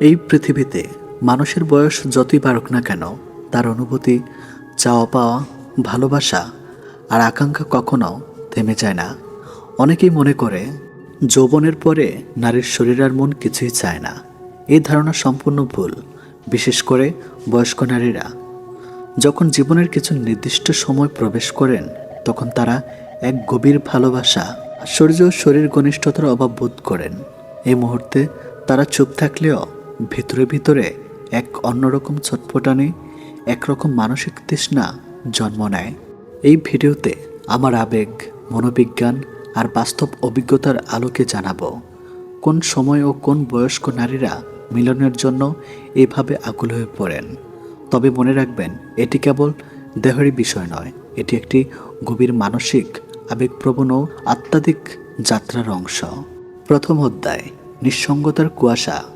এই পৃথিবীতে মানুষের বয়স যতই বাড়ুক না কেন, তার অনুভূতি, চাওয়া পাওয়া, ভালোবাসা আর আকাঙ্ক্ষা কখনো থেমে যায় না। অনেকেই মনে করে, যৌবনের পরে নারীর শরীর আর মন কিছুই চায় না। এই ধারণা সম্পূর্ণ ভুল, বিশেষ করে বয়স্ক নারীরা। যখন জীবনের কিছু নির্দিষ্ট সময় প্রবেশ করেন, তখন তারা এক গভীর ভালোবাসা শরীর ও শরীর ঘনিষ্ঠতার অভাব বোধ করেন। এই মুহূর্তে তারা চুপ থাকলেও ভিতরে ভিতরে এক অন্যরকম ছটফটানি, একরকম মানসিক তৃষ্ণা জন্ম নেয়। এই ভিডিওতে আমার আবেগ, মনোবিজ্ঞান আর বাস্তব অভিজ্ঞতার আলোকে জানাব, কোন সময় ও কোন বয়স্ক নারীরা মিলনের জন্য এভাবে আকুল হয়ে পড়েন। তবে মনে রাখবেন, এটি কেবল দেহেরই বিষয় নয়, এটি একটি গভীর মানসিক, আবেগপ্রবণ ও আত্মাধিক যাত্রার অংশ। প্রথম অধ্যায়, নিঃসঙ্গতার কুয়াশা।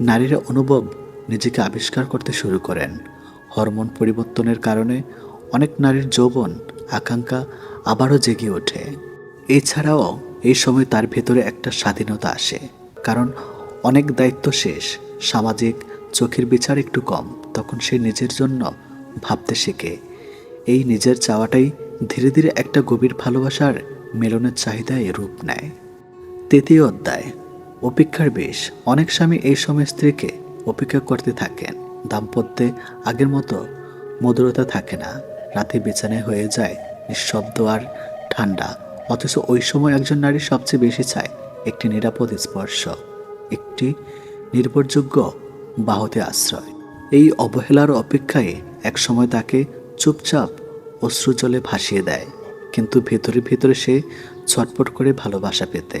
নারীরা অনুভব নিজেকে আবিষ্কার করতে শুরু করেন। হরমোন পরিবর্তনের কারণে অনেক নারীর যৌবন, আকাঙ্ক্ষা আবারও জেগে ওঠে। এছাড়াও এই সময় তার ভেতরে একটা স্বাধীনতা আসে, কারণ অনেক দায়িত্ব শেষ, সামাজিক চোখের বিচার একটু কম, তখন সে নিজের জন্য ভাবতে শেখে। এই নিজের চাওয়াটাই ধীরে ধীরে একটা গভীর ভালোবাসার মেলনের চাহিদায় রূপ নেয়। তৃতীয় অধ্যায়। অপেক্ষার বেশ, অনেক স্বামী এই সময় স্ত্রীকে অপেক্ষা করতে থাকেন। দাম্পত্যে আগের মতো মধুরতা থাকে না। রাতে বিছানায় হয়ে যায় নিঃশব্দ আর ঠান্ডা। অথচ ওই সময় একজন নারী সবচেয়ে বেশি চায় একটি নিরাপদ স্পর্শ, একটি নির্ভরযোগ্য বাহতে আশ্রয়। এই অবহেলার অপেক্ষায় একসময় তাকে চুপচাপ অশ্রুজলে ভাসিয়ে দেয়, কিন্তু ভেতরে ভেতরে সে ছটপট করে ভালোবাসা পেতে।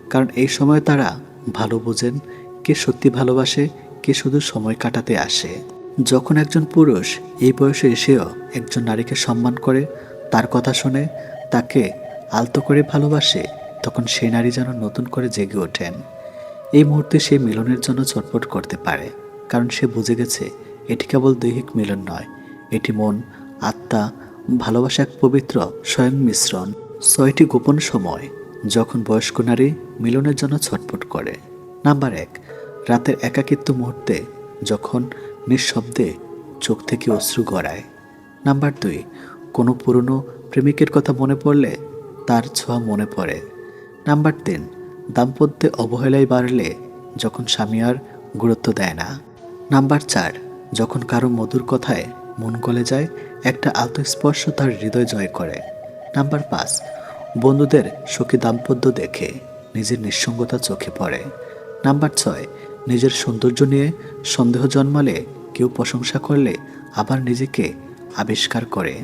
কারণ এই সময় তারা ভালো বোঝেন, কে সত্যি ভালোবাসে, কে শুধু সময় কাটাতে আসে। যখন একজন পুরুষ এই বয়সে এসেও একজন নারীকে সম্মান করে, তার কথা শুনে, তাকে আলতো করে ভালোবাসে, তখন সেই নারী যেন নতুন করে জেগে ওঠেন। এই মুহূর্তে সে মিলনের জন্য চটপট করতে পারে, কারণ সে বুঝে গেছে, এটি কেবল দৈহিক মিলন নয়, এটি মন, আত্মা, ভালোবাসা এক পবিত্র, স্বয়ং মিশ্রণ, ছয়টি গোপন সময়। যখন বয়স্ক নারী মিলনের জন্য ছটফট করে। নাম্বার এক, রাতের একাকিত্ব মুহূর্তে যখন নিঃশব্দে চোখ থেকে অশ্রু গড়ায়। নাম্বার দুই, কোনো পুরনো প্রেমিকের কথা মনে পড়লে তার ছোঁয়া মনে পড়ে। নাম্বার তিন, দাম্পত্যে অবহেলায় বাড়লে যখন স্বামী আর গুরুত্ব দেয় না। নাম্বার চার, যখন কারও মধুর কথায় মন গলে যায়, একটা আত্মস্পর্শ তার হৃদয় জয় করে। নাম্বার পাঁচ বন্ধুদের সুখী দাম্পত্য দেখে নিজের নিঃসঙ্গতা চোখে পড়ে। নাম্বার ছয়, নিজের সৌন্দর্য নিয়ে সন্দেহ জন্মালে কেউ প্রশংসা করলে আবার নিজেকে আবিষ্কার করে।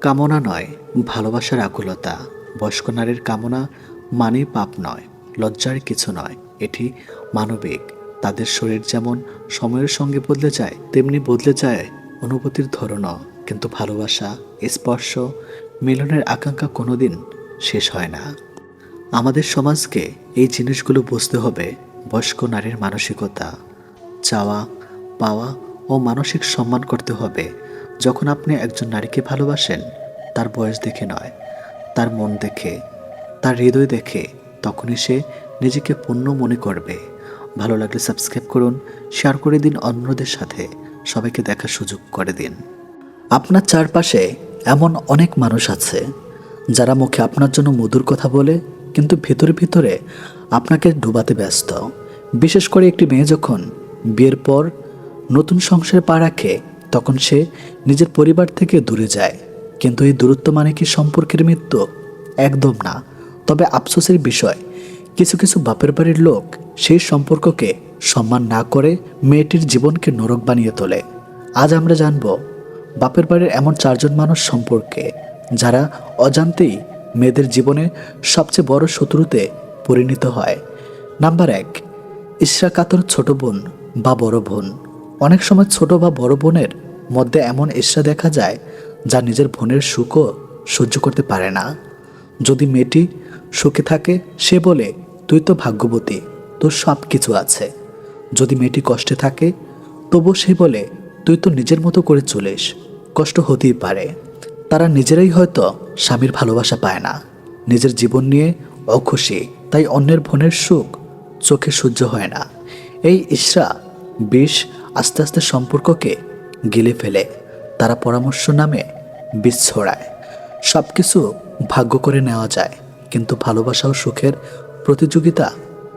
কামনা নয়, ভালোবাসার আকুলতা। বয়স্ক নারীর কামনা মানেই পাপ নয়, লজ্জার কিছু নয়। এটি মানবিক। তাদের শরীর যেমন সময়ের সঙ্গে বদলে যায়, তেমনি বদলে যায় অনুভূতির ধরনও। কিন্তু ভালোবাসা, স্পর্শ, মিলনের আকাঙ্ক্ষা কোনোদিন শেষ হয় না। আমাদের সমাজকে এই জিনিসগুলো বুঝতে হবে, বয়স্ক নারীর মানসিকতা, চাওয়া, পাওয়া ও মানসিক সম্মান করতে হবে। যখন আপনি একজন নারীকে ভালোবাসেন, তার বয়স দেখে নয়, তার মন দেখে, তার হৃদয় দেখে, তখনই সে নিজেকে পূর্ণ মনে করবে। ভালো লাগলে সাবস্ক্রাইব করুন, শেয়ার করে দিন অন্যদের সাথে, সবাইকে দেখার সুযোগ করে দিন। আপনার চারপাশে এমন অনেক মানুষ আছে যারা মুখে আপনার জন্য মধুর কথা বলে, কিন্তু ভিতরে ভিতরে আপনাকে ডুবাতে ব্যস্ত। বিশেষ করে একটি মেয়ে যখন বিয়ের পর নতুন সংসারে পা রাখে, তখন সে নিজের পরিবার থেকে দূরে যায়। কিন্তু এই দূরত্ব মানে কি সম্পর্কের মৃত্যু? একদম না। তবে আফসোসের বিষয়, কিছু কিছু বাপের বাড়ির লোক সেই সম্পর্ককে সম্মান না করে মেয়েটির জীবনকে নরক বানিয়ে তোলে। আজ আমরা জানব, বাপের বাড়ির এমন চারজন মানুষ সম্পর্কে যারা অজান্তেই মেয়েদের জীবনে সবচেয়ে বড় শত্রুতে পরিণত হয়। নাম্বার এক ইশরা কাতর ছোট বোন বা বড় বোন। অনেক সময় ছোট বা বড় বোনের মধ্যে এমন ঈর্ষা দেখা যায় যা নিজের বোনের সুখও সহ্য করতে পারে না। যদি মেয়েটি সুখে থাকে, সে বলে, তুই তো ভাগ্যবতী, তোর সব কিছু আছে। যদি মেয়েটি কষ্টে থাকে তবু সে বলে, তুই তো নিজের মতো করে চলিস, কষ্ট হতেই পারে। তারা নিজেরাই হয়তো স্বামীর ভালোবাসা পায় না। নিজের জীবন নিয়ে অখুশি, তাই অন্যের বোনের সুখ চোখে সহ্য হয় না। এই ইশরা বিষ আস্তে আস্তে সম্পর্ককে গিলে ফেলে। তারা পরামর্শ নামে বিষ ছড়ায়। সব কিছু ভাগ্য করে নেওয়া যায়, কিন্তু ভালোবাসা ও সুখের প্রতিযোগিতা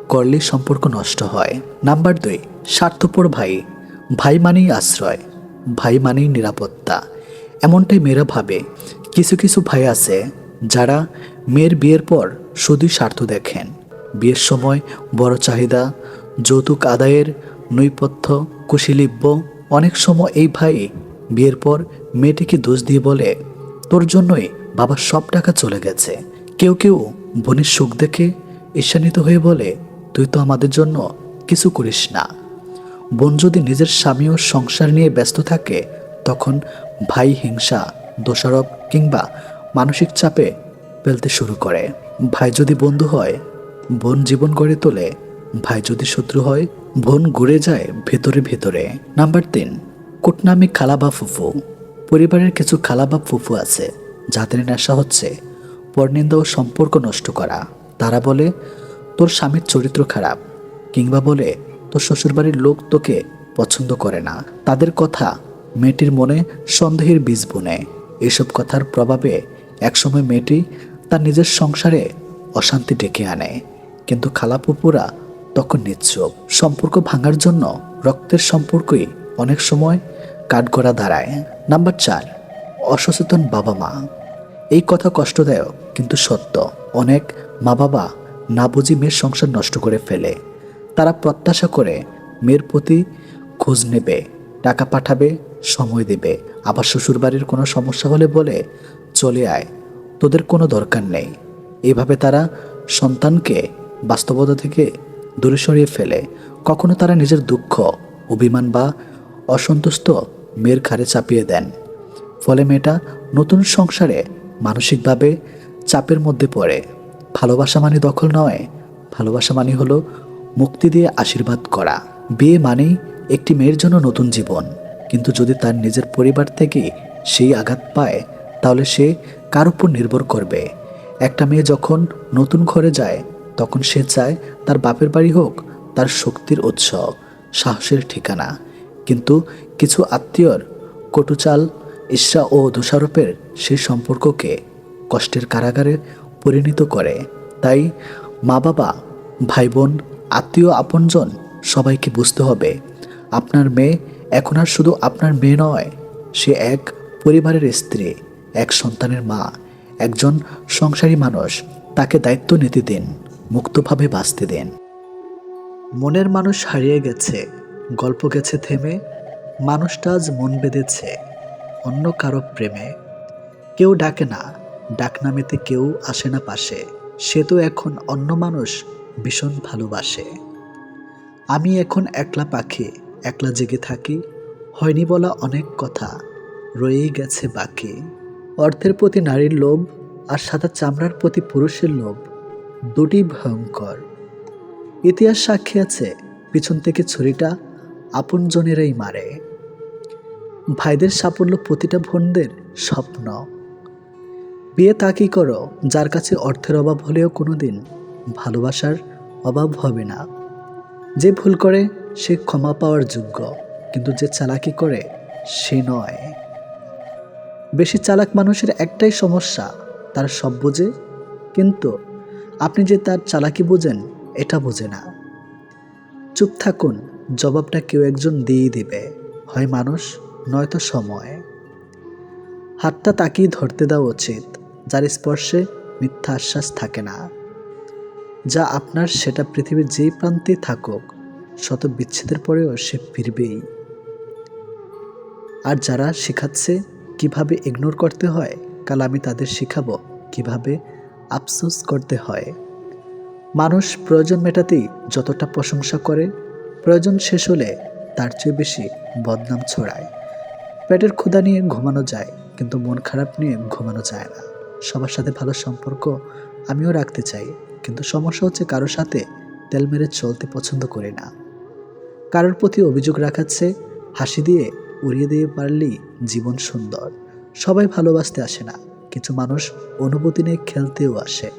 করলে সম্পর্ক নষ্ট হয়। নাম্বার দুই, স্বার্থপর ভাই। ভাই মানেই আশ্রয়, ভাই মানেই নিরাপত্তা। এমনটাই মেয়েরা ভাবে। কিছু কিছু ভাই আছে যারা মেয়ের বিয়ের পর শুধুই স্বার্থ দেখেন। বিয়ের সময় বড় চাহিদা, যৌতুক আদায়ের নৈপথ্য, কুশীলিব্য, অনেক সময় এই ভাই বিয়ের পর মেয়েটিকে দোষ দিয়ে বলে, তোর জন্যই বাবার সব টাকা চলে গেছে। কেউ কেউ বোনের সুখ দেখে ঈর্ষান্বিত হয়ে বলে, তুই তো আমাদের জন্য কিছু করিস না। বোন যদি নিজের স্বামী ও সংসার নিয়ে ব্যস্ত থাকে তখন ভাই হিংসা, দোষারোপ কিংবা মানসিক চাপে ফেলতে শুরু করে। ভাই যদি বন্ধু হয়, বোন জীবন গড়ে তোলে। ভাই যদি শত্রু হয়, বোন ঘুরে যায় ভেতরে ভেতরে। নাম্বার তিন, কুটনামি খালা বা ফুফু। পরিবারের কিছু খালা বা ফুফু আছে, যাদের নেশা হচ্ছে পরনিন্দা ও সম্পর্ক নষ্ট করা। তারা বলে, তোর স্বামীর চরিত্র খারাপ। কিংবা বলে, তোর শ্বশুরবাড়ির লোক তোকে পছন্দ করে না। তাদের কথা মেয়েটির মনে সন্দেহের বীজ বুনে। এসব কথার প্রভাবে একসময় মেয়েটি তার নিজের সংসারে অশান্তি ডেকে আনে। কিন্তু খালাপুপুরা তখন নিচ্ছুপ। সম্পর্ক ভাঙার জন্য রক্তের সম্পর্কই অনেক সময় কাঠগড়া দাঁড়ায়। নাম্বার চার, অসচেতন বাবা মা। এই কথা কষ্টদায়ক, কিন্তু সত্য। অনেক মা বাবা না বুঝি মেয়ের সংসার নষ্ট করে ফেলে। তারা প্রত্যাশা করে মেয়ের প্রতি খোঁজ নেবে। টাকা পাঠাবে, সময় দেবে। আবার শ্বশুরবাড়ির কোনো সমস্যা হলে বলে, চলে আয়, তোদের কোনো দরকার নেই। এভাবে তারা সন্তানকে বাস্তবতা থেকে দূরে সরিয়ে ফেলে। কখনো তারা নিজের দুঃখ, অভিমান বা অসন্তুষ্ট মেয়ের ঘাড়ে চাপিয়ে দেন। ফলে মেয়েটা নতুন সংসারে মানসিকভাবে চাপের মধ্যে পড়ে। ভালোবাসা মানে দখল নয়, ভালোবাসা মানে হলো মুক্তি দিয়ে আশীর্বাদ করা। বিয়ে মানেই একটি মেয়ের জন্য নতুন জীবন। কিন্তু যদি তার নিজের পরিবার থেকে সেই আঘাত পায়, তাহলে সে কার উপর নির্ভর করবে? একটা মেয়ে যখন নতুন ঘরে যায়, তখন সে চায় তার বাপের বাড়ি হোক, তার শক্তির উৎস, সাহসের ঠিকানা। কিন্তু কিছু আত্মীয়র, কটুচাল, ঈর্ষা ও দোষারোপের সেই সম্পর্ককে কষ্টের কারাগারে পরিণত করে। তাই মা বাবা ভাই বোন আত্মীয়, আপনজন সবাইকে বুঝতে হবে আপনার মেয়ে এখন আর শুধু আপনার মেয়ে নয়, সে এক পরিবারের স্ত্রী, এক সন্তানের মা, একজন সংসারী মানুষ। তাকে দায়িত্ব নিতে দিন, মুক্তভাবে বাঁচতে দিন। মনের মানুষ হারিয়ে গেছে, গল্প গেছে থেমে, মানুষটা আজ মন বেঁধেছে, অন্য কারও প্রেমে। কেউ ডাকে না ডাক নামেতে কেউ আসে না পাশে, সে তো এখন অন্য মানুষ ভীষণ ভালোবাসে। আমি এখন একলা পাখি একলা জেগে থাকি, হয়নি বলা অনেক কথা। রয়েই গেছে বাকি। অর্থের প্রতি নারীর লোভ আর সাদা চামড়ার প্রতি পুরুষের লোভ দুটি ভয়ঙ্কর। ইতিহাস সাক্ষী আছে, পিছন থেকে ছুরিটা আপনজনেরাই মারে। ভাইদের সাফল্য প্রতিটা বোনদের স্বপ্ন। বিয়ে তা কি করো, যার কাছে অর্থের অভাব হলেও কোনোদিন ভালোবাসার অভাব হবে না। যে ভুল করে সে ক্ষমা পাওয়ার যোগ্য, কিন্তু যে চালাকি করে, সে নয়। বেশি চালাক মানুষের একটাই সমস্যা, তার সব বোঝে, কিন্তু আপনি যে তার চালাকি বোঝেন, এটা বোঝে না। চুপ থাকুন, জবাবটা কেউ একজন দিয়েই দিবে। হয় মানুষ, নয়তো সময়। হাতটা তাকিয়ে ধরতে দেওয়া উচিত, যার স্পর্শে মিথ্যা আশ্বাস থাকে না। যা আপনার, সেটা পৃথিবীর যেই প্রান্তে থাকুক শত বিচ্ছেদের পরেও সে ফিরবেই। আর যারা শেখাচ্ছে কীভাবে ইগনোর করতে হয়, কাল আমি তাদের শেখাবো কীভাবে আফসোস করতে হয়। মানুষ প্রয়োজন মেটাতেই যতটা প্রশংসা করে, প্রয়োজন শেষ হলে তার চেয়ে বেশি বদনাম ছড়ায়। পেটের ক্ষুধা নিয়ে ঘুমানো যায়, কিন্তু মন খারাপ নিয়ে ঘুমানো যায় না। সবার সাথে ভালো সম্পর্ক আমিও রাখতে চাই, কিন্তু সমস্যা হচ্ছে কারোর সাথে তেল মেরে চলতে পছন্দ করি না। কারোর প্রতি অভিযোগ রাখাচ্ছে, হাসি দিয়ে উড়িয়ে দিয়ে পারলেই জীবন সুন্দর। সবাই ভালোবাসতে আসে না, কিছু মানুষ অনুভূতি নিয়ে খেলতেও আসে।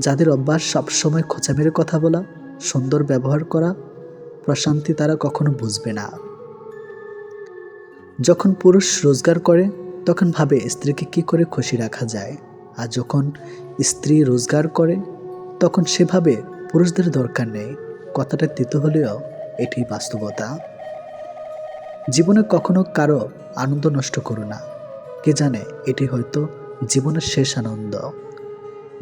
যাদের অভ্যাস সবসময় খোঁচা মেরে কথা বলা, সুন্দর ব্যবহার করা, প্রশান্তি তারা কখনো বুঝবে না। যখন পুরুষ রোজগার করে, তখন ভাবে স্ত্রীকে কি করে খুশি রাখা যায়। আর যখন স্ত্রী রোজগার করে, তখন সেভাবে পুরুষদের দরকার নেই। কথাটা তিতো হলেও এটি বাস্তবতা। জীবনে কখনো কারও আনন্দ নষ্ট করো না। কে জানে এটি হয়তো জীবনের শেষ আনন্দ।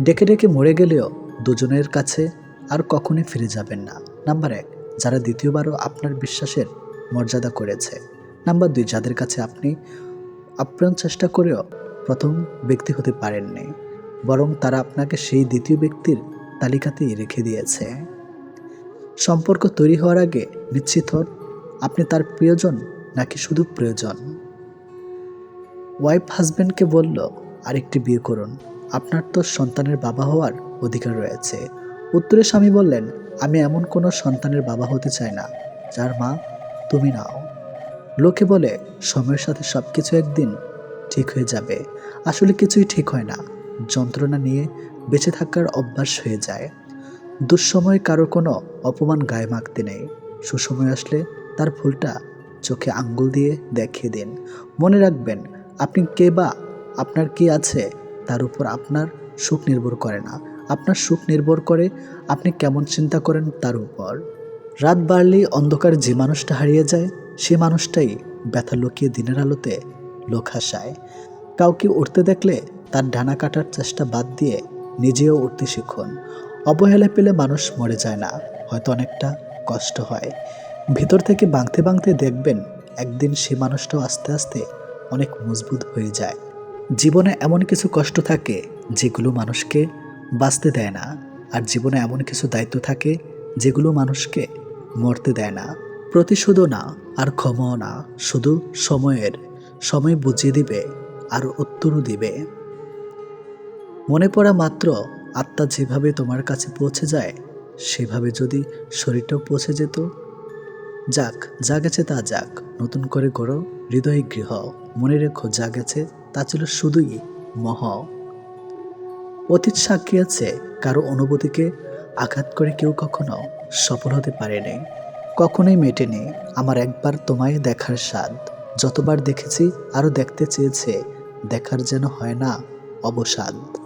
ডেকে ডেকে মরে গেলেও দুজনের কাছে আর কখনই ফিরে যাবেন না। নাম্বার এক, যারা দ্বিতীয়বারও আপনার বিশ্বাসের মর্যাদা করেছে। নাম্বার দুই, যাদের কাছে আপনি আপ্রাণ চেষ্টা করেও প্রথম ব্যক্তি হতে পারেননি, বরং তারা আপনাকে সেই দ্বিতীয় ব্যক্তির তালিকাতেই রেখে দিয়েছে। সম্পর্ক তৈরি হওয়ার আগে নিশ্চিত হন, আপনি তার প্রিয়জন নাকি শুধু প্রয়োজন। ওয়াইফ হাজব্যান্ডকে বলল, আরেকটি বিয়ে করুন। আপনার তো সন্তানের বাবা হওয়ার অধিকার রয়েছে। উত্তরে স্বামী বললেন, আমি এমন কোনো সন্তানের বাবা হতে চাই না। যার মা তুমি নাও। লোকে বলে, সময়ের সাথে সব কিছু একদিন ঠিক হয়ে যাবে। আসলে কিছুই ঠিক হয় না। যন্ত্রণা নিয়ে বেঁচে থাকার অভ্যাস হয়ে যায়। দুঃসময়ে কারও কোনো অপমান গায়ে মাখতে নেই। সুসময় আসলে তার ফুলটা চোখে আঙ্গুল দিয়ে দেখিয়ে দিন। মনে রাখবেন, আপনি কে বা আপনার কি আছে তার উপর আপনার সুখ নির্ভর করে না। আপনার সুখ নির্ভর করে আপনি কেমন চিন্তা করেন তার উপর। রাত বাড়লেই অন্ধকার যে মানুষটা হারিয়ে যায়, সে মানুষটাই ব্যথা লুকিয়ে দিনের আলোতে লোক হাসায়। কাউকে উঠতে দেখলে তার ডানা কাটার চেষ্টা বাদ দিয়ে নিজেও উঠতে শিখুন। অবহেলা পেলে মানুষ মরে যায় না, হয়তো অনেকটা কষ্ট হয়। ভিতর থেকে বাঁধতে বাঁধতে দেখবেন, একদিন সে মানুষটাও আস্তে আস্তে অনেক মজবুত হয়ে যায়। জীবনে এমন কিছু কষ্ট থাকে, যেগুলো মানুষকে বাঁচতে দেয় না, আর জীবনে এমন কিছু দায়িত্ব থাকে, যেগুলো মানুষকে মরতে দেয় না। প্রতিশোধও না, আর ক্ষমাও না, শুধু সময়ের, সময় বুঝিয়ে দিবে, আর উত্তরও দিবে। মনে পড়া মাত্র আত্মা যেভাবে তোমার কাছে পৌঁছে যায়, সেভাবে যদি শরীরটাও পৌঁছে যেত। যাক, যা গেছে তা যাক, নতুন করে গড়ো, হৃদয় গৃহ, মনে রেখো যা গেছে তা ছিল শুধুই মহ। অতীত সাক্ষী আছে, কারও অনুভূতিকে আঘাত করে কেউ কখনো সফল হতে পারেনি। কখনোই মেটেনি, আমার একবার তোমায় দেখার স্বাদ। যতবার দেখেছি, আরও দেখতে চেয়েছে, দেখার যেন হয় না, অবসাদ।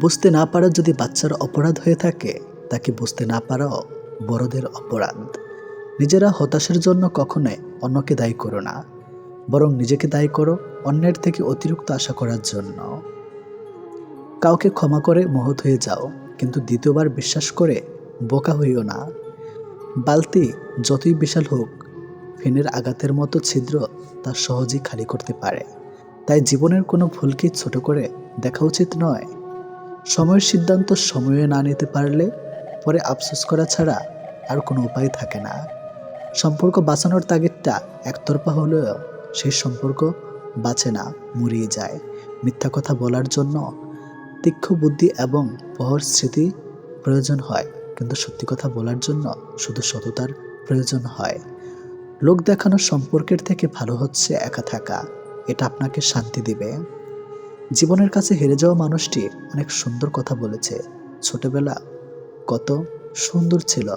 বুঝতে না পারা যদি বাচ্চার অপরাধ হয়ে থাকে তাকে বুঝতে না পারাও বড়দের অপরাধ। নিজেরা হতাশার জন্য কখনোই অন্যকে দায়ী করো না। বরং নিজেকে দায়ী করো অন্যের থেকে অতিরিক্ত আশা করার জন্য। কাউকে ক্ষমা করে মহৎ হয়ে যাও, কিন্তু দ্বিতীয়বার বিশ্বাস করে বোকা হইও না। বালতি যতই বিশাল হোক, ফেনের আঘাতের মতো ছিদ্র তা সহজেই খালি করতে পারে। তাই জীবনের কোনো ভুলকে ছোট করে দেখা উচিত নয়। সময়ের সিদ্ধান্ত সময়ে না নিতে পারলে পরে আফসোস করা ছাড়া আর কোনো উপায় থাকে না। সম্পর্ক বাঁচানোর তাগিদটা একতরফা হলেও সেই সম্পর্ক বাঁচে না, মুড়িয়ে যায়। মিথ্যা কথা বলার জন্য তীক্ষ্ণ বুদ্ধি এবং প্রহর স্মৃতি প্রয়োজন হয়, কিন্তু সত্যি কথা বলার জন্য শুধু সততার প্রয়োজন হয়। লোক দেখানোর সম্পর্কের থেকে ভালো হচ্ছে একা থাকা, এটা আপনাকে শান্তি দিবে। জীবনের কাছে হেরে যাওয়া মানুষটি অনেক সুন্দর কথা বলেছে। ছোটবেলা কত সুন্দর ছিল।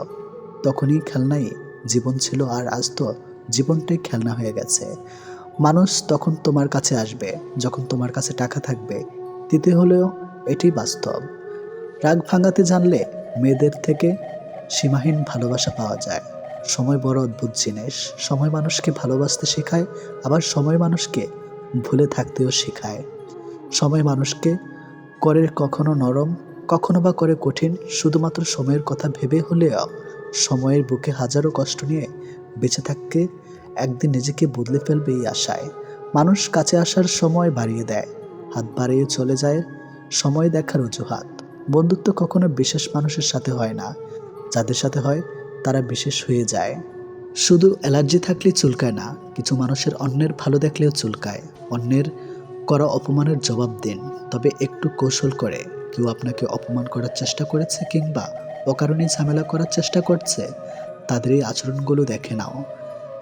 তখনই খেলনাই জীবন ছিল আর আজ তো জীবনটাই খেলনা হয়ে গেছে। মানুষ তখন তোমার কাছে আসবে, যখন তোমার কাছে টাকা থাকবে। দিতে হলেও এটি বাস্তব। রাগ ভাঙাতে জানলে মেয়েদের থেকে সীমাহীন ভালোবাসা পাওয়া যায়। সময় বড় অদ্ভুত জিনিস। সময় মানুষকে ভালোবাসতে শেখায়, আবার সময় মানুষকে ভুলে থাকতেও শেখায়। সময় মানুষকে করে কখনো নরম, কখনো বা করে কঠিন, শুধুমাত্র সময়ের কথা ভেবে হলেও সময়ের বুকে হাজারো কষ্ট নিয়ে বেঁচে থাকতে একদিন নিজেকে বদলে ফেলবে এই আশায়। মানুষ কাছে আসার সময় বাড়িয়ে দেয়, হাত বাড়িয়ে চলে যায়, সময় দেখার অজুহাত। বন্ধুত্ব কখনো বিশেষ মানুষের সাথে হয় না, যাদের সাথে হয় তারা বিশেষ হয়ে যায়। শুধু অ্যালার্জি থাকলে চুলকায় না, কিছু মানুষের অন্যের ভালো দেখলেও চুলকায়, অন্যের করা অপমানের জবাব দিন, তবে একটু কৌশল করে। কেউ আপনাকে অপমান করার চেষ্টা করেছে কিংবা অকারণে ঝামেলা করার চেষ্টা করছে, তাদের এই আচরণগুলো দেখে নাও।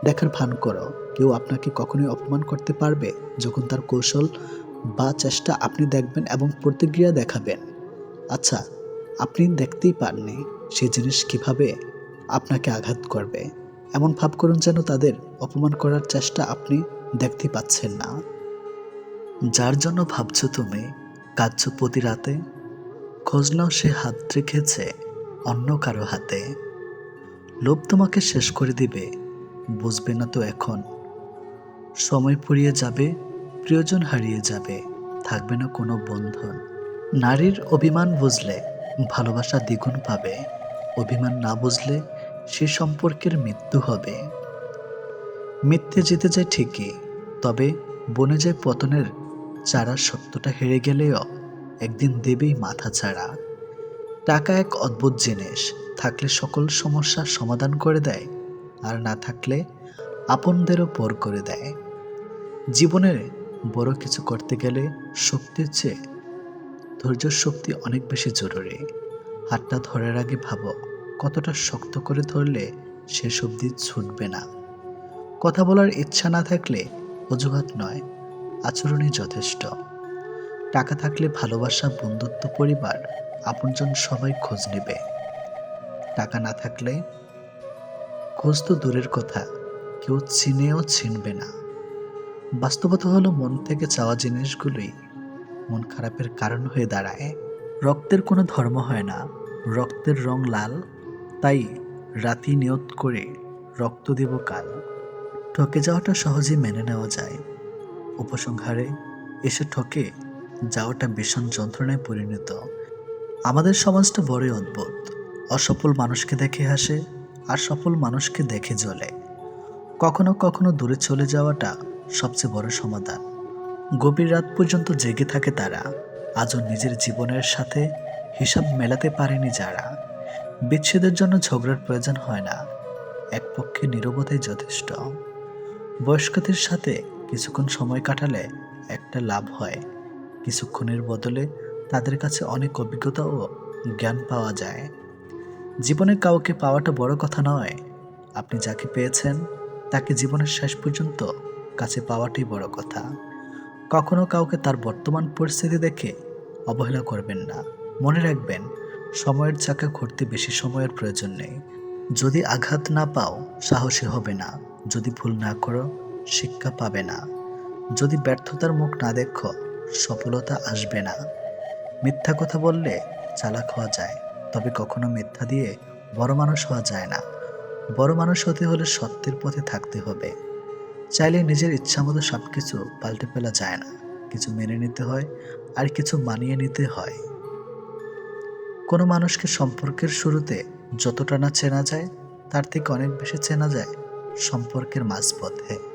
দেখার ভান করো, কেউ আপনাকে কখনোই অপমান করতে পারবে যখন তার কৌশল বা চেষ্টা আপনি দেখবেন এবং প্রতিক্রিয়া দেখাবেন। আচ্ছা আপনি দেখতেই পাননি সে জিনিস কীভাবে আপনাকে আঘাত করবে। এমন ভাব করুন যেন তাদের অপমান করার চেষ্টা আপনি দেখতে পাচ্ছেন না। যার জন্য ভাবছ তুমি? কাঁদছো প্রতি রাতে? খোঁজ নাও সে হাত রেখেছে অন্য কারও হাতে। লোভ তোমাকে শেষ করে দিবে, বুঝবে না তো এখন। সময় পুড়িয়ে যাবে, প্রিয়জন হারিয়ে যাবে, থাকবে না কোনো বন্ধন। নারীর অভিমান বুঝলে ভালোবাসা দ্বিগুণ পাবে, অভিমান না বুঝলে সে সম্পর্কের মৃত্যু হবে। মিথ্যে জিতে যায় ঠিকই, তবে বনে যায় পতনের চারা সত্যটা হেরে গেলেও একদিন দেবেই মাথা ছাড়া টাকা এক অদ্ভুত জিনিস, থাকলে সকল সমস্যার সমাধান করে দেয়, আর না থাকলে আপনদেরও পর করে দেয়। জীবনের বড় কিছু করতে গেলে শক্তির চেয়ে ধৈর্য শক্তি অনেক বেশি জরুরি। হাতটা ধরার আগে ভাবো, কতটা শক্ত করে ধরলে সে অবধি ছুটবে না। কথা বলার ইচ্ছা না থাকলে অজুহাত নয়। আচরণই যথেষ্ট। টাকা থাকলে ভালোবাসা, বন্ধুত্ব, পরিবার আপনজন সবাই খোঁজ নেবে। টাকা না থাকলে খোঁজ তো দূরের কথা, কেউ চিনেও চিনবে না। বাস্তবতা হলো, মন থেকে চাওয়া জিনিসগুলোই মন খারাপের কারণ হয়ে দাঁড়ায়। রক্তের কোনো ধর্ম হয় না। রক্তের রং লাল, তাই রাতি নিয়ত করে রক্ত দেব কাল। ঠকে যাওয়াটা সহজেই মেনে নেওয়া যায়। উপসংহারে এসে ঠকে যাওয়াটা ভীষণ যন্ত্রণায় পরিণত। আমাদের সমাজটা বড়ই অদ্ভুত। অসফল মানুষকে দেখে হাসে, আর সফল মানুষকে দেখে জ্বলে। কখনো কখনো দূরে চলে যাওয়াটা সবচেয়ে বড় সমাধান। গভীর রাত পর্যন্ত জেগে থাকে তারা। আজও নিজের জীবনের সাথে হিসাব মেলাতে পারেনি যারা। বিচ্ছেদের জন্য ঝগড়ার প্রয়োজন হয় না। এক পক্ষে নীরবতাই যথেষ্ট। বয়স্কদের সাথে কিছুক্ষণ সময় কাটালে একটা লাভ হয়। কিছুক্ষণের বদলে তাদের কাছে অনেক অভিজ্ঞতা ও জ্ঞান পাওয়া যায়। জীবনে কাউকে পাওয়াটা বড় কথা নয়। আপনি যাকে পেয়েছেন, তাকে জীবনের শেষ পর্যন্ত কাছে পাওয়াটাই বড় কথা। কখনো কাউকে তার বর্তমান পরিস্থিতি দেখে অবহেলা করবেন না। মনে রাখবেন, সময়ের চাকা ঘুরতে বেশি সময়ের প্রয়োজন নেই। যদি আঘাত না পাও, সাহসী হবে না। যদি ভুল না করো শিক্ষা পাবে না। যদি ব্যর্থতার মুখ না দেখো, সফলতা আসবে না। মিথ্যা কথা বললে চালাক হওয়া যায়, তবে কখনো মিথ্যা দিয়ে বড় মানুষ হওয়া যায় না। বড় মানুষ হতে হলে সত্যের পথে থাকতে হবে। চাইলে নিজের ইচ্ছা মতো সব কিছু পাল্টে ফেলা যায় না। কিছু মেনে নিতে হয়, আর কিছু মানিয়ে নিতে হয়। কোনো মানুষকে সম্পর্কের শুরুতে যতটা না চেনা যায়, তার থেকে অনেক বেশি চেনা যায় সম্পর্কের মাঝপথে।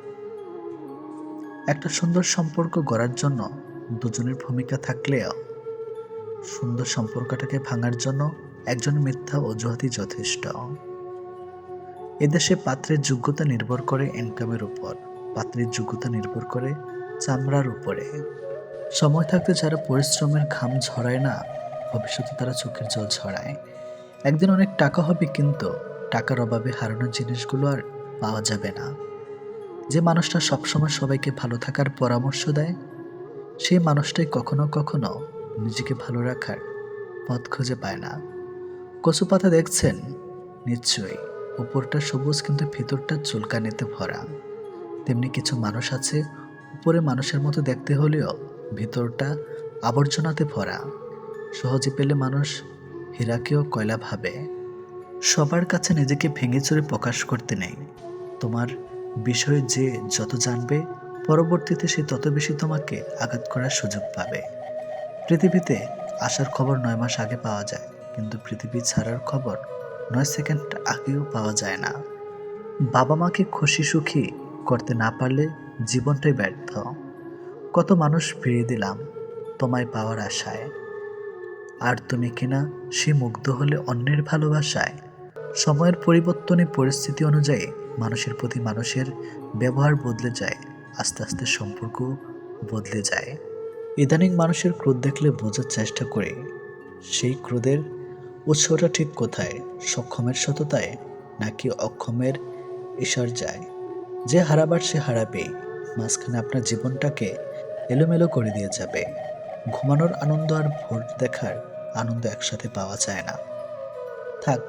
একটা সুন্দর সম্পর্ক গড়ার জন্য দুজনের ভূমিকা থাকলেও সুন্দর সম্পর্কটাকে ভাঙার জন্য একজন মিথ্যা অজুহাতই যথেষ্ট। এদেশে পাত্রের যোগ্যতা নির্ভর করে ইনকামের উপর, পাত্রের যোগ্যতা নির্ভর করে চামড়ার উপরে। সময় থাকতে যারা পরিশ্রমের ঘাম ঝরায় না, ভবিষ্যতে তারা চোখের জল ছড়ায়। একদিন অনেক টাকা হবে কিন্তু টাকার অভাবে হারানোর জিনিসগুলো আর পাওয়া যাবে না। যে মানুষটা সবসময় সবাইকে ভালো থাকার পরামর্শ দেয়, সেই মানুষটাই কখনো কখনো নিজেকে ভালো রাখার পথ খুঁজে পায় না। কচু পাতা দেখছেন? নিশ্চয়ই, উপরটা সবুজ কিন্তু ভিতরটা চুলকানিতে ভরা। তেমনি কিছু মানুষ আছে, উপরে মানুষের মতো দেখতে হলেও ভিতরটা আবর্জনাতে ভরা। সহজে পেলে মানুষ হীরাকেও কয়লা ভাবে। সবার কাছে নিজেকে ভেঙে চড়ে প্রকাশ করতে নেই। তোমার বিষয়ে যে যত জানবে, পরবর্তীতে সে তত বেশি তোমাকে আঘাত করার সুযোগ পাবে। পৃথিবীতে আসার খবর নয় মাস আগে পাওয়া যায়, কিন্তু পৃথিবী ছাড়ার খবর নয় সেকেন্ড আগেও পাওয়া যায় না। বাবা মাকে খুশি সুখী করতে না পারলে জীবনটাই ব্যর্থ। কত মানুষ ফিরিয়ে দিলাম তোমায় পাওয়ার আশায়। আর তুমি কিনা সে মুগ্ধ হলে অন্যের ভালোবাসায়? সময়ের পরিবর্তনে পরিস্থিতি অনুযায়ী মানুষের প্রতি মানুষের ব্যবহার বদলে যায়, আস্তে আস্তে সম্পর্ক বদলে যায়। ইদানিং মানুষের ক্রোধ দেখলে বোঝার চেষ্টা করে, সেই ক্রোধের উৎসটা ঠিক কোথায়? সক্ষমের সততায় নাকি অক্ষমের ঈশ্বর যায়? যে হারাবার সে হারাবে, মাঝখানে আপনার জীবনটাকে এলোমেলো করে দিয়ে যাবে। ঘুমানোর আনন্দ আর ভোর দেখার আনন্দ একসাথে পাওয়া যায় না। থাক,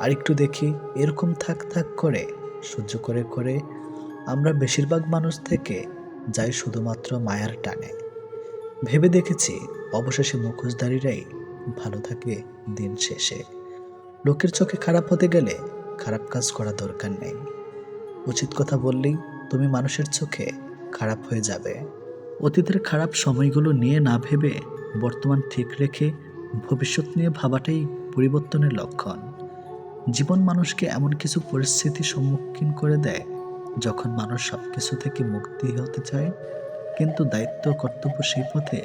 আরেকটু দেখি, এরকম থাক থাক করে সহ্য করে করে আমরা বেশিরভাগ মানুষ থেকে যাই শুধুমাত্র মায়ার টানে। ভেবে দেখেছি অবশেষে মুখোশধারীরাই ভালো থাকে দিন শেষে। লোকের চোখে খারাপ হতে গেলে খারাপ কাজ করা দরকার নেই। উচিত কথা বললেই তুমি মানুষের চোখে খারাপ হয়ে যাবে। অতীতের খারাপ সময়গুলো নিয়ে না ভেবে বর্তমান ঠিক রেখে ভবিষ্যৎ নিয়ে ভাবাটাই পরিবর্তনের লক্ষণ। জীবন মানুষকে এমন কিছু পরিস্থিতির সম্মুখীন করে দেয়, যখন মানুষ সব কিছু থেকে মুক্তি হতে চায়, কিন্তু দায়িত্ব কর্তব্য সেই পথে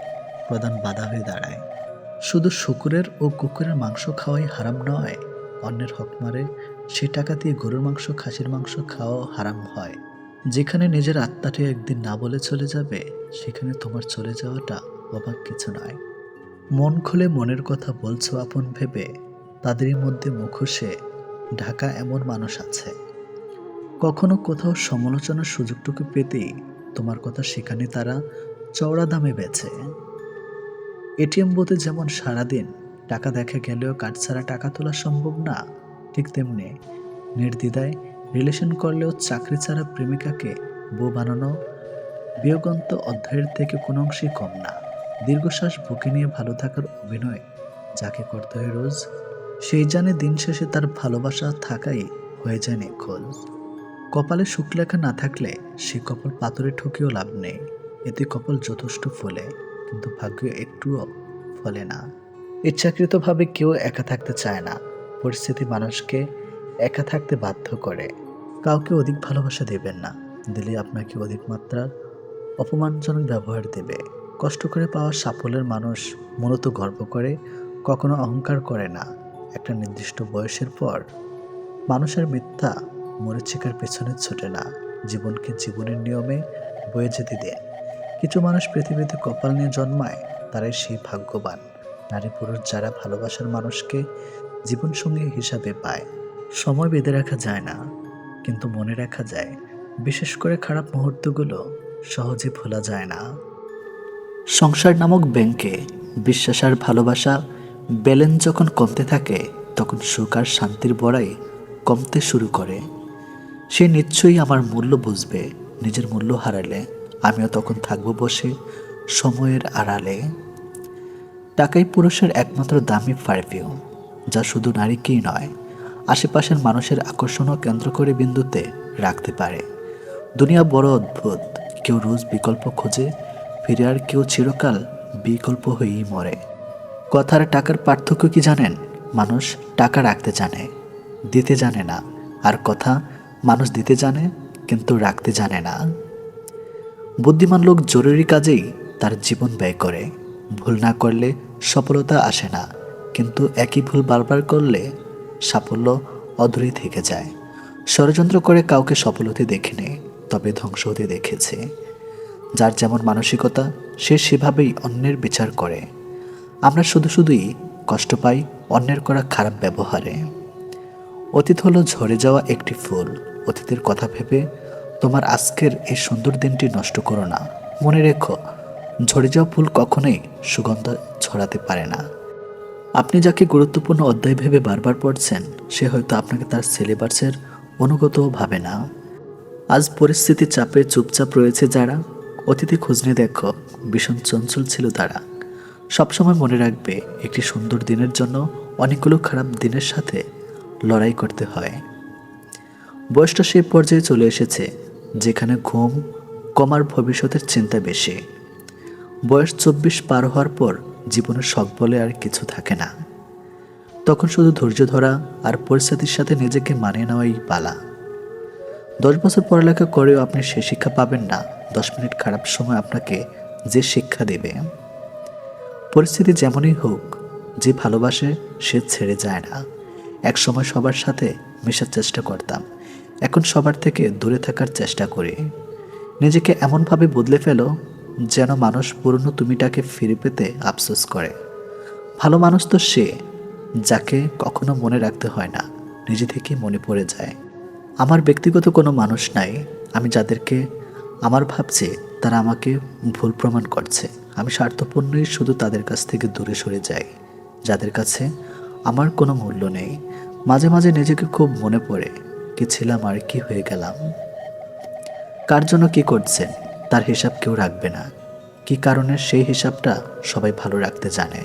প্রধান বাধা হয়ে দাঁড়ায়। শুধু শুকুরের ও কুকুরের মাংস খাওয়াই হারাম নয়, অন্যের হক মারে সে টাকা দিয়ে গরুর মাংস, খাসির মাংস খাওয়াও হারাম হয়। যেখানে নিজের আত্মাটি একদিন না বলে চলে যাবে, সেখানে তোমার চলে যাওয়াটা অবাক কিছু নয়। মন খুলে মনের কথা বলছো আপন ভেবে, তাদেরই মধ্যে মুখোশে ঢাকা এমন মানুষ আছে। কখনো কোথাও সমালোচনার সুযোগটুকু পেতেই তোমার কথা সেখানে তারা চওড়া দামে বেচে। এটিএম বুথে যেমন সারাদিন টাকা দেখা গেলেও কার্ড ছাড়া টাকা তোলা সম্ভব না, ঠিক তেমনি নির্দ্বিধায় রিলেশন করলেও চাকরি ছাড়া প্রেমিকাকে বউ বানানো বিয়োগন্ত অধ্যায়ের থেকে কোনো অংশেই কম না। দীর্ঘশ্বাস বুকে নিয়ে ভালো থাকার অভিনয় যাকে করতে হয় রোজ সেই জানে দিন শেষে তার ভালোবাসা থাকাই হয়ে যায় নিখোঁজ। কপালে সুখলেখা না থাকলে সে কপাল পাথরে ঠকেও লাভ নেই। এতে কপাল যথেষ্ট ফলে, কিন্তু ভাগ্য একটুও ফলে না। ইচ্ছাকৃতভাবে কেউ একা থাকতে চায় না। পরিস্থিতি মানুষকে একা থাকতে বাধ্য করে। কাউকে অধিক ভালোবাসা দেবেন না। দিলে আপনাকে অধিক মাত্রার অপমানজনক ব্যবহার দেবে। কষ্ট করে পাওয়া সাফল্যের মানুষ মূলত গর্ব করে, কখনো অহংকার করে না। একটা নির্দিষ্ট বয়সের পর, মানুষের মিথ্যা মরিচিকার পেছনে ছোটে না। জীবনকে জীবনের নিয়মে বয়ে যেতে দেয়। কিছু মানুষ পৃথিবীতে কপাল নিয়ে জন্মায়, তারাই সেই ভাগ্যবান। নারী পুরুষ যারা ভালোবাসার মানুষকে জীবনসঙ্গী হিসাবে পায়। সময় বেঁধে রাখা যায় না, কিন্তু মনে রাখা যায়। বিশেষ করে খারাপ মুহূর্তগুলো সহজে ভোলা যায় না। সংসার নামক ব্যাংকে বিশ্বাস আর ভালোবাসা ব্যালেন্স যখন কমতে থাকে, তখন সুখ আর শান্তির বড়াই কমতে শুরু করে। সে নিশ্চয়ই আমার মূল্য বুঝবে, নিজের মূল্য হারালে। আমিও তখন থাকব বসে, সময়ের আড়ালে। টাকাই পুরুষের একমাত্র দামি পারফিউম, যা শুধু নারীকেই নয়, আশেপাশের মানুষের আকর্ষণও কেন্দ্র করে বিন্দুতে রাখতে পারে। দুনিয়া বড় অদ্ভুত, কেউ রোজ বিকল্প খোঁজে, ফিরে আর কেউ চিরকাল বিকল্প হয়েই মরে। কথার টাকার পার্থক্য কি জানেন? মানুষ টাকা রাখতে জানে, দিতে জানে না। আর কথা মানুষ দিতে জানে, কিন্তু রাখতে জানে না। বুদ্ধিমান লোক জরুরি কাজেই তার জীবন ব্যয় করে। ভুল না করলে সফলতা আসে না, কিন্তু একই ভুল বারবার করলে সাফল্য অধুরেই থেকে যায়। ষড়যন্ত্র করে কাউকে সফল হতে দেখিনি, তবে ধ্বংস হতে দেখেছে। যার যেমন মানসিকতা, সে সেভাবেই অন্যের বিচার করে। আমরা শুধু শুধুই কষ্ট পাই অন্যের করা খারাপ ব্যবহারে। অতীত হলো ঝরে যাওয়া একটি ফুল। অতীতের কথা ভেবে তোমার আজকের এই সুন্দর দিনটি নষ্ট করো না। মনে রেখো, ঝরে যাওয়া ফুল কখনোই সুগন্ধ ছড়াতে পারে না। আপনি যাকে গুরুত্বপূর্ণ অধ্যায় ভেবে বারবার পড়ছেন, সে হয়তো আপনাকে তার সিলেবাসের অনুগত ভাবে না। আজ পরিস্থিতির চাপে চুপচাপ রয়েছে যারা। অতীতে খোঁজ নিয়ে দেখো, ভীষণ চঞ্চল ছিল তারা। সবসময় মনে রাখবে, একটি সুন্দর দিনের জন্য অনেকগুলো খারাপ দিনের সাথে লড়াই করতে হয়। বয়সটা সেই পর্যায়ে চলে এসেছে, যেখানে ঘুম কমার ভবিষ্যতের চিন্তা বেশি। বয়স চব্বিশ পার হওয়ার পর জীবনের শখ বলে আর কিছু থাকে না। তখন শুধু ধৈর্য ধরা আর পরিস্থিতির সাথে নিজেকে মানিয়ে নেওয়াই পালা। দশ বছর পড়ালেখা করেও আপনি সে শিক্ষা পাবেন না। দশ মিনিট খারাপ সময় আপনাকে যে শিক্ষা দেবে। পরিস্থিতি যেমনই হোক, যে ভালোবাসে সে ছেড়ে যায় না। এক সময় সবার সাথে মেশার চেষ্টা করতাম। এখন সবার থেকে দূরে থাকার চেষ্টা করি। নিজেকে এমনভাবে বদলে ফেলো যেন মানুষ পুরনো তুমিটাকে ফিরে পেতে আফসোস করে। ভালো মানুষ তো সে যাকে কখনো মনে রাখতে হয় না, নিজে থেকেই মনে পড়ে যায়। আমার ব্যক্তিগত কোনো মানুষ নাই, আমি যাদেরকে আমার ভাবছি তারা আমাকে ভুল প্রমাণ করছে। আমি স্বার্থপূর্ণই শুধু তাদের কাছ থেকে দূরে সরে যাই, যাদের কাছে আমার কোনো মূল্য নেই। মাঝে মাঝে নিজেকে খুব মনে পড়ে কি ছিলাম আর কি হয়ে গেলাম। কার জন্য কি করছেন, তার হিসাব কেউ রাখবে না। কি কারণে সেই হিসাবটা সবাই ভালো রাখতে জানে।